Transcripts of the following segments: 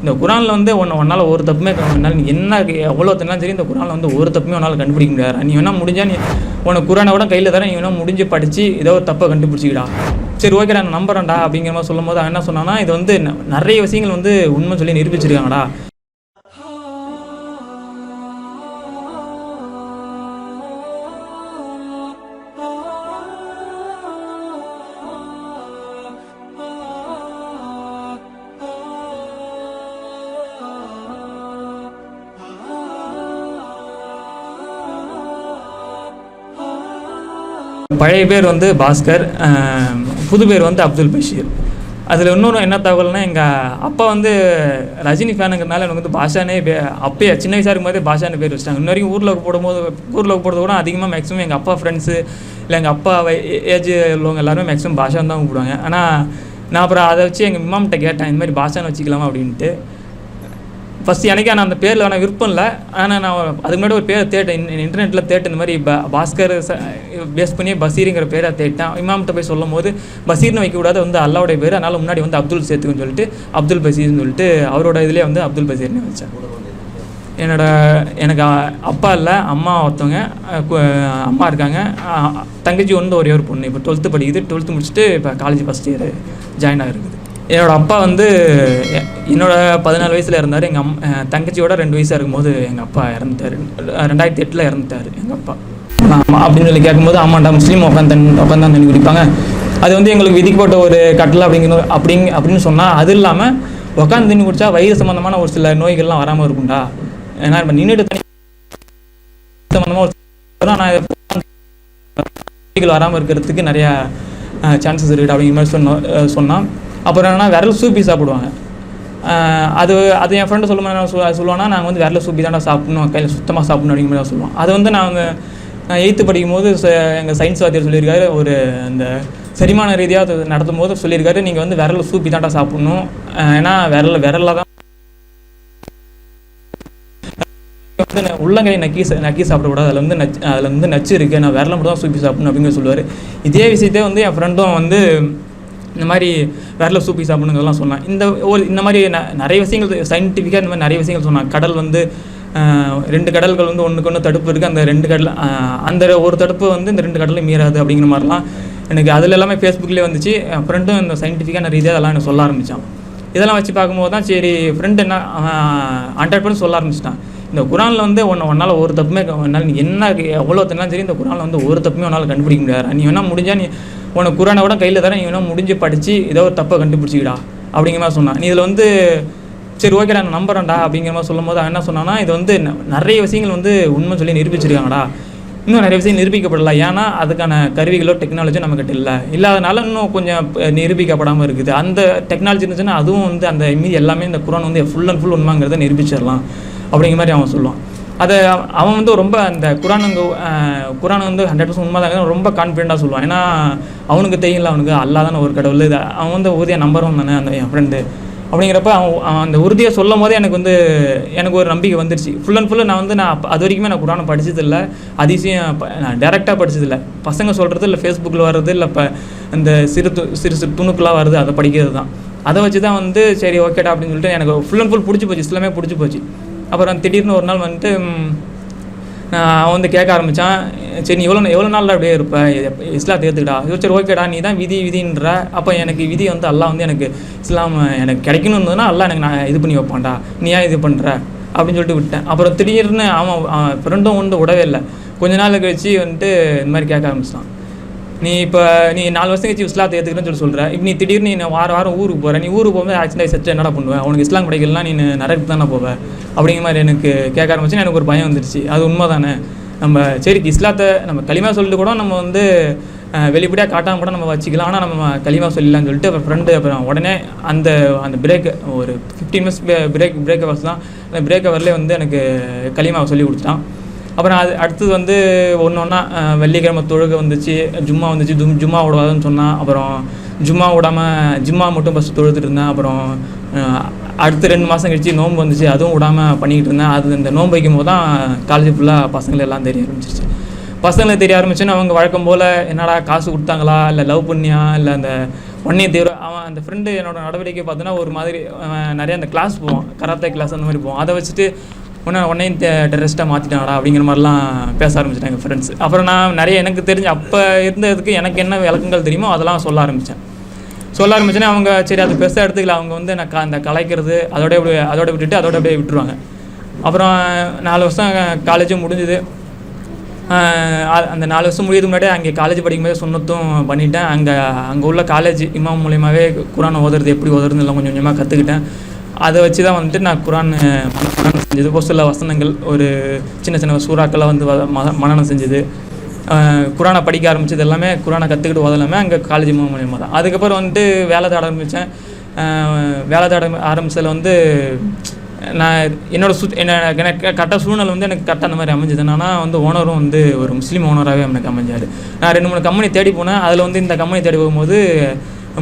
இந்த குரானில் வந்து ஒன்று ஒன்றால் ஒரு தப்புமே என்னால் நீ என்ன எவ்வளோ தினாலும் சரி இந்த குரானில் வந்து ஒரு தப்புமே உன்னால் கண்டுபிடிக்க முடியாது நீ வேணால் முடிஞ்சா நீ உனக்கு குரானை கூட கையில் தர நீ வேணால் முடிஞ்சு படித்து ஏதோ ஒரு தப்பை கண்டுபிடிச்சிக்கிடா. சரி ஓகே நான் நம்புறேன்டா அப்படிங்கிற மாதிரி சொல்லும் போது அவன் என்ன சொன்னான்னா இது வந்து ந- நிறைய விஷயங்கள் வந்து உண்மை சொல்லி நிரூபிச்சிருக்காங்கடா. பழைய பேர் வந்து பாஸ்கர் புது பேர் வந்து அப்துல் பஷீர். அதில் இன்னொரு என்ன தகவல்னா எங்கள் அப்பா வந்து ரஜினி ஃபேனுங்கிறனால எனக்கு வந்து பாஷானே பே அப்பயே சின்ன வயசாக இருக்கும்போதே பாஷான்னு பேர் வச்சிட்டாங்க. இன்ன வரைக்கும் ஊரில் போடும்போது ஊரில் போடுறது கூட அதிகமாக மேக்ஸிமம் எங்கள் அப்பா ஃப்ரெண்ட்ஸு இல்லை எங்கள் அப்பா ஏஜ் உள்ளவங்க எல்லாருமே மேக்ஸிமம் பாஷான்னு தான் கூப்பிடுவாங்க. ஆனால் நான் அப்புறம் அதை வச்சு எங்கள் இமாம்கிட்ட கேட்டேன் இந்த மாதிரி பாஷான்னு வச்சுக்கலாமா? அப்படின்ட்டு. ஃபஸ்ட்டு எனக்கே நான் அந்த பேரில் ஆனால் விருப்பம் இல்லை. ஆனால் நான் அதுக்கு முன்னாடி ஒரு பேரை தேட்டேன் இன்டர்நெட்டில் தேட்டு இந்த மாதிரி ப பாஸ்கர் பேஸ் பண்ணி பசீருங்கிற பேரை தேட்டேன். இமாம்கிட்ட போய் சொல்லும் போது பசீர்னு வைக்கக்கூடாது வந்து அல்லாவுடைய பேர். அதனால் முன்னாடி வந்து அப்துல் சேர்த்துக்குன்னு சொல்லிட்டு அப்துல் பசீர்னு சொல்லிட்டு அவரோட இதுலேயே வந்து அப்துல் பசீர்னு வச்சேன் என்னோட எனக்கு அப்பா இல்லை அம்மா ஒருத்தவங்க அம்மா இருக்காங்க. தங்கச்சி வந்து ஒரே ஒரு பொண்ணு. இப்போ டுவெல்த்து படிக்குது. டுவெல்த்து முடிச்சுட்டு இப்போ காலேஜ் ஃபஸ்ட் இயர் ஜாயின் ஆகிருக்குது. என்னோட அப்பா வந்து எ- என்னோட பதினாலு வயசில் இருந்தார் எங்கள் அம் தங்கச்சியோட ரெண்டு வயசாக இருக்கும்போது எங்கள் அப்பா இறந்துட்டார். ரெண்டாயிரத்தி எட்டில் இறந்துட்டார் எங்கள் அப்பா. ஆமாம் அப்படின்னு சொல்லி கேட்கும்போது ஆமாண்டா முஸ்லீம் உட்காந்து தண்ணி உட்காந்து தான் தண்ணி குடிப்பாங்க. அது வந்து எங்களுக்கு விதிக்கப்பட்ட ஒரு கட்டளை அப்படிங்கிற அப்படிங்க அப்படின்னு சொன்னால் அது இல்லாமல் உட்காந்து தண்ணி குடித்தா வயிறு சம்மந்தமான ஒரு சில நோய்கள்லாம் வராமல் இருக்கும்டா. ஏன்னா இப்போ நின்றுட்டு தண்ணி சம்மந்தமாக ஒரு நான் நோய்கள் வராமல் இருக்கிறதுக்கு நிறையா சான்சஸ் இருக்குது அப்படிங்கிற மாதிரி சொன்ன சொன்னால் சொன்னான் அப்புறம் என்னென்னா விரல் சூப்பி சாப்பிடுவாங்க. அது அது என் ஃப்ரெண்டு சொல்லும்போது என்ன நாங்கள் வந்து விரல சூப்பி தான்டா சாப்பிடணும் கையில் சுத்தமாக சாப்பிடணும் அப்படிங்கிற மாதிரி தான் சொல்லுவோம் அது வந்து நாங்கள் நான் எயித்து படிக்கும் போது எங்கள் சயின்ஸ் வாத்தியர் சொல்லியிருக்காரு ஒரு அந்த செரிமான ரீதியாக அது நடத்தும் போது சொல்லியிருக்காரு நீங்கள் வந்து விரல சூப்பி தான்டா சாப்பிடணும். ஏன்னா விரல விரலில் தான் வந்து உள்ளங்கை நக்கி நக்கி சாப்பிடக்கூடாது. அதில் வந்து நச்சு அதில் வந்து நச்சு இருக்குது நான் விரல மட்டும் தான் சூப்பி சாப்பிடணும் அப்படிங்கிற சொல்லுவார். இதே விஷயத்தே வந்து என் ஃப்ரெண்டும் வந்து இந்த மாதிரி விரல சூப்பி சாப்பிடுங்கலாம் சொன்னான். இந்த ஒரு இந்த மாதிரி ந- நிறைய விஷயங்கள் சயின்டிஃபிக்காக இந்த மாதிரி நிறைய விஷயங்கள் சொன்னான். கடல் வந்து ரெண்டு கடல்கள் வந்து ஒன்றுக்கு ஒன்று தடுப்பு இருக்குது அந்த ரெண்டு கடல் அந்த ஒரு தடுப்பு வந்து இந்த ரெண்டு கடலையும் மீறாது அப்படிங்கிற மாதிரிலாம் எனக்கு அதில் எல்லாமே ஃபேஸ்புக்லேயே வந்துச்சு. ஃப்ரெண்டும் இந்த சயின்டிஃபிக்காக நிறைய ரீதியாக அதெல்லாம் எனக்கு சொல்ல ஆரம்பித்தான் இதெல்லாம் வச்சு பார்க்கும்போது தான் சரி ஃப்ரெண்டு என்ன ஹண்ட்ரட் பர்சன்ட் சொல்ல ஆரம்பிச்சிட்டான். இந்த குரானில் வந்து ஒன்று ஒன்றால் ஒரு தப்புமே என்னால் நீ என்ன எவ்வளோ தினாலும் சரி இந்த குரானில் வந்து ஒரு தப்புமே உன்னால் கண்டுபிடிக்க முடியாது. நீ வேணால் முடிஞ்சா நீ உனக்கு குரானை கூட கையில் தரேன் நீ வேணால் முடிஞ்சு படித்து ஏதோ ஒரு தப்பை கண்டுபிடிச்சிக்கிடா அப்படிங்கிற மாதிரி சொன்னான். நீ இதில் வந்து சரி ஓகேடா நான் நம்புறேன்டா அப்படிங்கிற மாதிரி சொல்லும் போது அவன் என்ன சொன்னான்னா இது வந்து ந- நிறைய விஷயங்கள் வந்து உண்மை சொல்லி நிரூபிச்சிருக்காங்கடா. இன்னும் நிறைய விஷயம் நிரூபிக்கப்படல. ஏன்னா அதுக்கான கருவிகளோ டெக்னாலஜியோ நம்மக்கிட்ட இல்லை. இல்லாதனால இன்னும் கொஞ்சம் நிரூபிக்கப்படாமல் இருக்குது. அந்த டெக்னாலஜி இருந்துச்சுன்னா அதுவும் வந்து அந்த மீதி எல்லாமே இந்த குரான் வந்து ஃபுல் அண்ட் ஃபுல் உண்மைங்கிறத நிரூபிச்சிடலாம் அப்படிங்கிற மாதிரி அவன் சொல்லுவான். அதை அவன் வந்து ரொம்ப அந்த குரான் அங்கே குரான் வந்து ஹண்ட்ரட் பர்சன்ட் உண்மை தான் ரொம்ப கான்ஃபிடென்ட்டாக சொல்லுவான். ஏன்னா அவனுக்கு தெரியல அவனுக்கு அல்லா தானே ஒரு கடவுள். இது அவன் வந்து உறுதியாக நம்பரும் தானே அந்த என் ஃப்ரெண்டு அப்படிங்கிறப்ப அவன் அவன் அந்த உறுதியை சொல்லும் போதே எனக்கு வந்து எனக்கு ஒரு நம்பிக்கை வந்துருச்சு. ஃபுல் அண்ட் ஃபுல்லு நான் வந்து நான் அது வரைக்குமே நான் குரானை படிச்சதில்ல. அதிசயம் நான் டேரெக்டாக படிச்சதில்ல. பசங்க சொல்கிறது இல்லை ஃபேஸ்புக்கில் வர்றது இல்லை இப்போ இந்த சிறு து சிறு சிறு துணுக்கெலாம் வருது அதை படிக்கிறது தான் அதை வச்சு தான் வந்து சரி ஓகேடா அப்படின்னு சொல்லிட்டு எனக்கு ஃபுல் அண்ட் ஃபுல் பிடிச்சி போச்சு. இஸ்லாமே பிடிச்சி போச்சு. அப்புறம் திடீர்னு ஒரு நாள் வந்துட்டு நான் அவன் வந்து கேட்க ஆரம்பித்தான் சரி நீ எவ்வளோ எவ்வளோ நாளில் அப்படியே இருப்பேன் எப்ப- இஸ்லாத்தை ஏற்றுக்கடா சரி ஓகேடா நீ தான் விதி விதின்ற. அப்போ எனக்கு விதி வந்து அல்லாஹ் வந்து எனக்கு இஸ்லாம் எனக்கு கிடைக்கணும்னு இருந்ததுன்னா எனக்கு நான் இது பண்ணி வைப்பான்டா. நீ ஏன் இது பண்ணுற அப்படின்னு சொல்லிட்டு விட்டேன். அப்புறம் திடீர்னு அவன் அவன் ஃப்ரெண்டும் வந்து விடவே இல்லை. கொஞ்ச நாள் கழிச்சு வந்துட்டு இந்த மாதிரி கேட்க ஆரம்பிச்சிட்டான் நீ இப்போ நீ நாலு வருஷம் கழிச்சு இஸ்லாத்தை ஏற்றுக்கிறேன்னு சொல்லி சொல்கிற இப்போ நீ திடீர்னு நீ வாரம் வாரம் ஊருக்கு போகிற நீ ஊருக்கு போகும்போது ஆக்சிடென்ட் சச்சு என்னடா பண்ணுவேன் உனக்கு இஸ்லாம் கிடைக்கலாம் நீ நரக்கு தானே போவேன் அப்படிங்கிற மாதிரி எனக்கு கேட்க ஆரம்பிச்சு எனக்கு ஒரு பயம் வந்துருச்சு. அது உண்மை தானே நம்ம சரி இஸ்லாத்தை நம்ம களிமா சொல்லிட்டு கூட நம்ம வந்து வெளிப்படையாக காட்டாமல் கூட நம்ம வச்சுக்கலாம். ஆனால் நம்ம களிமா சொல்லலாம்னு சொல்லிட்டு அப்புறம் ஃப்ரெண்டு அப்புறம் உடனே அந்த அந்த பிரேக் ஒரு fifteen minutes break break hours தான். அந்த பிரேக் ஹவர்லேயே வந்து எனக்கு களிமாவை சொல்லி கொடுத்துட்டான். அப்புறம் அது அடுத்தது வந்து ஒன்று ஒன்றா வெள்ளிக்கிழமை தொழுகை வந்துச்சு ஜும்மா வந்துச்சு ஜும் ஜும்மா விடாதுன்னு சொன்னான் அப்புறம் ஜும்மா விடாமல் ஜும்மா மட்டும் ஃபஸ்ட்டு தொழுதுட்டு இருந்தேன் அப்புறம் அடுத்து ரெண்டு மாதம் கழிச்சு நோன்பு வந்துச்சு அதுவும் விடாமல் பண்ணிக்கிட்டு இருந்தேன். அது இந்த நோன்பு வைக்கும் போது தான் காலேஜ் ஃபுல்லாக பசங்களை எல்லாம் தெரிய ஆரம்பிச்சிருச்சு. பசங்களுக்கு தெரிய ஆரம்பிச்சுன்னு அவங்க வழக்கம் போல் என்னடா காசு கொடுத்தாங்களா? இல்லை லவ் பண்ணியா? இல்லை அந்த ஒன்னே தீவிர? அவன் அந்த ஃப்ரெண்டு என்னோட நடவடிக்கை பார்த்தோன்னா ஒரு மாதிரி நிறைய அந்த கிளாஸ் போவான் கராத்தே கிளாஸ் அந்த மாதிரி போவான். அதை வச்சுட்டு உன்னை உன்னையும் டெரரிஸ்ட்டாக மாற்றிட்டாடா அப்படிங்கிற மாதிரிலாம் பேச ஆரம்பிச்சிட்டாங்க ஃப்ரெண்ட்ஸ் அப்புறம் நான் நிறைய எனக்கு தெரிஞ்ச அப்போ இருந்ததுக்கு எனக்கு என்ன விளக்கங்கள் தெரியுமோ அதெல்லாம் சொல்ல ஆரம்பித்தேன் சொல்ல ஆரம்பிச்சோன்னே அவங்க சரி அது பெருசாக எடுத்துக்கல. அவங்க வந்து நான் க- அந்த கலைக்கிறது அதோட அப்படியே அதோட விட்டுட்டு அதோட அப்படியே விட்டுருவாங்க. அப்புறம் நாலு வருஷம் காலேஜும் முடிஞ்சுது. அந்த நாலு வருஷம் முடியறதுக்கு முன்னாடி அங்கே காலேஜ் படிக்கும்போது சுண்ணத்தும் பண்ணிட்டேன். அங்கே அங்கே உள்ள காலேஜ் இமாம் மூலியமாகவே குரான் ஓதுறது எப்படி ஓதுறதுன்னு எல்லாம் கொஞ்சம் கொஞ்சமாக கற்றுக்கிட்டேன் அதை வச்சு தான் வந்துட்டு நான் குரான் மனனம் செஞ்சது. ஒரு சில வசனங்கள் ஒரு சின்ன சின்ன சூறாக்கெல்லாம் வந்து வ- செஞ்சது. குரானை படிக்க ஆரம்பித்தது எல்லாமே குரானை கற்றுக்கிட்டு ஓதலாமே அங்கே காலேஜ் மூலியமாக தான். அதுக்கப்புறம் வந்துட்டு வேலை தேட ஆரம்பித்தேன் வேலை தேட ஆரம்பித்ததில் வந்து நான் என்னோட சுத் என்ன எனக்கு கரெக்டாக சூழ்நிலை வந்து எனக்கு கரெக்டாக அந்த மாதிரி அமைஞ்சது. என்னன்னா வந்து ஓனரும் வந்து ஒரு முஸ்லீம் ஓனராகவே எனக்கு அமைஞ்சார். நான் ரெண்டு மூணு கம்பெனி தேடி போனேன். அதில் வந்து இந்த கம்பெனி தேடி போகும்போது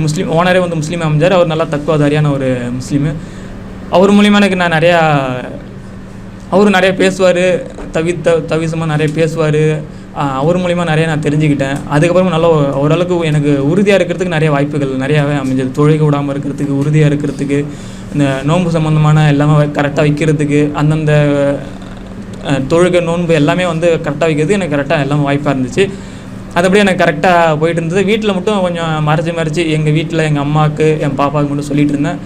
முஸ்லீம் ஓனரே வந்து முஸ்லீம் அமைஞ்சார். அவர் நல்லா தக்குவாதாரியான ஒரு முஸ்லீமு. அவர் மூலியமாக எனக்கு நான் நிறையா அவரும் நிறைய பேசுவார். தவி த தவிசமாக நிறைய பேசுவார். அவர் மூலிமா நிறைய நான் தெரிஞ்சுக்கிட்டேன். அதுக்கப்புறம் நல்லா ஓரளவுக்கு எனக்கு உறுதியாக இருக்கிறதுக்கு நிறைய வாய்ப்புகள் நிறையாவே அமைஞ்சது. தொழுகை விடாமல் இருக்கிறதுக்கு உறுதியாக இருக்கிறதுக்கு இந்த நோன்பு சம்மந்தமான எல்லாமே கரெக்டாக வைக்கிறதுக்கு அந்தந்த தொழுகை நோன்பு எல்லாமே வந்து கரெக்டாக வைக்கிறது எனக்கு கரெக்டாக எல்லாம் வாய்ப்பாக இருந்துச்சு. அதுபடி எனக்கு கரெக்டாக போயிட்டு இருந்தது. வீட்டில் மட்டும் கொஞ்சம் மறைச்சி மறைச்சி எங்கள் வீட்டில் எங்கள் அம்மாவுக்கு என் பாப்பாவுக்கு மட்டும் சொல்லிட்டு இருந்தேன்.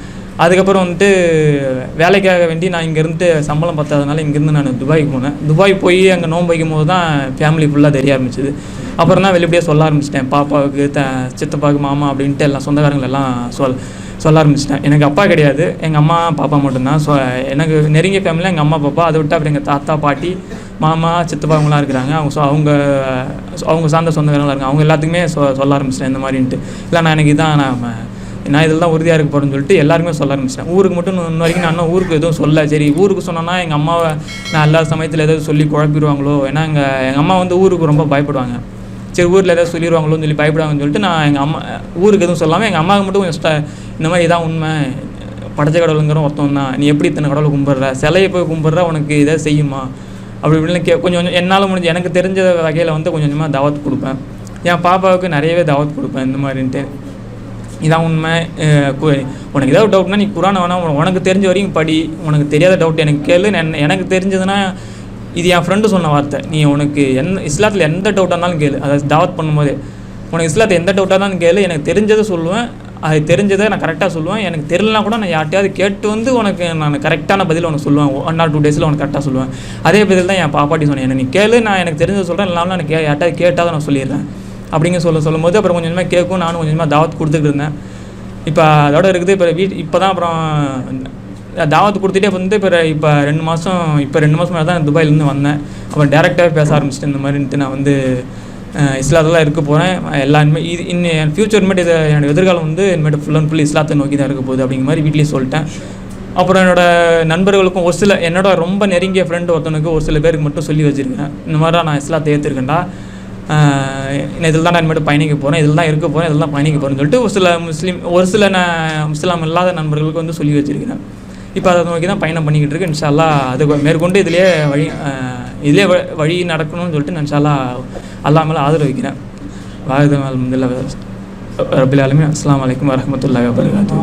அதுக்கப்புறம் வந்துட்டு வேலைக்காக வேண்டி நான் இங்கேருந்து சம்பளம் பத்தாதனால இங்கேருந்து நான் துபாய்க்கு போனேன். துபாய் போய் அங்கே நோன்பு வைக்கும் போது தான் ஃபேமிலி ஃபுல்லாக தெரிய ஆரம்பிச்சது. அப்புறம் தான் வெளிப்படையாக சொல்ல ஆரம்பிச்சிட்டேன். பாப்பாவுக்கு த சித்தப்பாவுக்கு மாமா அப்படின்ட்டு எல்லாம் சொந்தக்காரங்கள் எல்லாம் சொல் சொல்ல ஆரம்பிச்சிட்டேன். எனக்கு அப்பா கிடையாது. எங்கள் அம்மா பாப்பா மட்டும்தான். ஸோ எனக்கு நெருங்கிய ஃபேமிலியில் எங்கள் அம்மா பாப்பா அதை விட்டு அப்புறம் எங்கள் தாத்தா பாட்டி மாமா சித்தப்பா அவங்களாம் இருக்கிறாங்க. அவங்க ஸோ அவங்க அவங்க சார்ந்த சொந்தக்காரங்களாம் இருக்காங்க. அவங்க எல்லாத்துக்குமே சொ சொல்ல ஆரம்பிச்சிட்டேன் இந்த மாதிரின்ட்டு. இல்லை நான் எனக்கு இதான் நான் நான் இதில் தான் உறுதியாக இருக்க போகிறேன்னு சொல்லிட்டு எல்லாருமே சொல்ல ஆரம்பிச்சிட்டேன். ஊருக்கு மட்டும் இன்ன வரைக்கும் நான் இன்னும் ஊருக்கு எதுவும் சொல்ல சரி ஊருக்கு சொன்னேன்னா எங்கள் அம்மாவை நான் எல்லா சமயத்தில் எதாவது சொல்லி குழப்பிடுவாங்களோ? ஏன்னா எங்கள் எங்கள் அம்மா வந்து ஊருக்கு ரொம்ப பயப்படுவாங்க. சரி ஊரில் எதாவது சொல்லிடுவாங்களோன்னு சொல்லி பயப்படுவாங்கன்னு சொல்லிட்டு நான் எங்கள் அம்மா ஊருக்கு எதுவும் சொல்லாமல் எங்கள் அம்மாவுக்கு மட்டும் கொஞ்சம் இந்த மாதிரி இதான் உண்மை. படைச்ச கடவுளுங்கிற ஒருத்தன் தான். நீ எப்படி இத்தனை கடவுளை கும்பிட்ற? சிலையை போய் கும்பிட்ற? உனக்கு இதை செய்யுமா? அப்படி இப்படின்னு கே கொஞ்சம் கொஞ்சம் என்னால் முடிஞ்ச எனக்கு தெரிஞ்ச வகையில் வந்து கொஞ்சம் கொஞ்சமாக தாவத் கொடுப்பேன். என் பாப்பாவுக்கு நிறையவே தாவத் கொடுப்பேன் இந்த மாதிரின்ட்டு. இதான் உண்மை. உனக்கு ஏதாவது டவுட்னா நீ குரானை வேணாம் உனக்கு தெரிஞ்ச வரைக்கும் படி. உனக்கு தெரியாத டவுட் எனக்கு கேளு. எனக்கு தெரிஞ்சதுன்னா இது என் ஃப்ரெண்டு சொன்ன வார்த்தை. நீ உனக்கு எந்த இஸ்லாத்தில் எந்த டவுட்டாக இருந்தாலும் கேளு. அதை தாவத் பண்ணும்போது. உனக்கு இஸ்லாத்தில் எந்த டவுட்டாக இருந்தாலும் கேளு. எனக்கு தெரிஞ்சதை சொல்லுவேன். அது தெரிஞ்சதை நான் கரெக்டாக சொல்லுவேன். எனக்கு தெரியலனா கூட நான் யார்ட்டையாவது கேட்டு வந்து உனக்கு நான் கரெக்டான பதில் உனக்கு சொல்லுவேன். ஒன் ஆர் டூ டேஸில் உனக்கு கரெக்டாக சொல்லுவேன். அதே பதில் தான் என் பாப்பாட்டி சொன்னேன். நீ கேளு நான் எனக்கு தெரிஞ்சதை சொல்கிறேன் இல்லாமல் எனக்கு யார்ட்டாவது கேட்டால் நான் சொல்லிடுறேன். அப்படிங்க சொல்ல சொல்லும் போது அப்புறம் கொஞ்சம் கொஞ்சமாக கேட்கும் நானும் கொஞ்சமாக தாவத் கொடுத்துட்டு இருந்தேன். இப்போ அதோட இருக்குது. இப்போ வீட் இப்போ தான் அப்புறம் தாவத்து கொடுத்துட்டே வந்து இப்போ இப்போ ரெண்டு மாதம் இப்போ ரெண்டு மாதம் மேலே தான் துபாயிலேருந்து வந்தேன். அப்புறம் டேரெக்டாகவே பேச ஆரம்பிச்சிட்டு இந்த மாதிரின்ட்டு நான் வந்து இஸ்லாத்தில் இருக்க போகிறேன் எல்லாருமே இது இன்னும் என் ஃப்யூச்சர் இனிமேட்டு இது என்னோட எதிர்காலம் வந்து இனிமேட்டு ஃபுல் அண்ட் ஃபுல் இஸ்லாத்தை நோக்கி தான் இருக்க போகுது அப்படிங்கிற மாதிரி வீட்லேயே சொல்லிட்டேன். அப்புறம் என்னோட நண்பர்களுக்கும் ஒரு சில என்னோட ரொம்ப நெருங்கிய ஃப்ரெண்டு ஒருத்தனுக்கு ஒரு சில பேருக்கு மட்டும் சொல்லி வச்சுருக்கேன். இந்த மாதிரி நான் இஸ்லாத்தை ஏற்றுருக்கேன்டா இதில் தான் நான் இனிமேட்டு பயணிக்க போகிறேன் இதில் தான் இருக்க போகிறேன் இதில் தான் பயணிக்க போகிறேன்னு சொல்லிட்டு ஒரு சில முஸ்லீம் ஒரு சில நான் முஸ்லாம் இல்லாத நண்பர்களுக்கு வந்து சொல்லி வச்சுருக்கிறேன். இப்போ அதை நோக்கி தான் பயணம் பண்ணிக்கிட்டு இருக்கு இன்ஷால்லா அது மேற்கொண்டு இதிலே வழி இதிலே வ- வழி நடக்கணும்னு சொல்லிட்டு நான் இன்ஷால்லா அல்லா மேலே ஆதரவு வைக்கிறேன். வாயுதம் அலமதுல்லா ரபில் அலமின் அஸ்லாம் வலைக்கம் வரமத்துல்லாஹி வபரகாத்து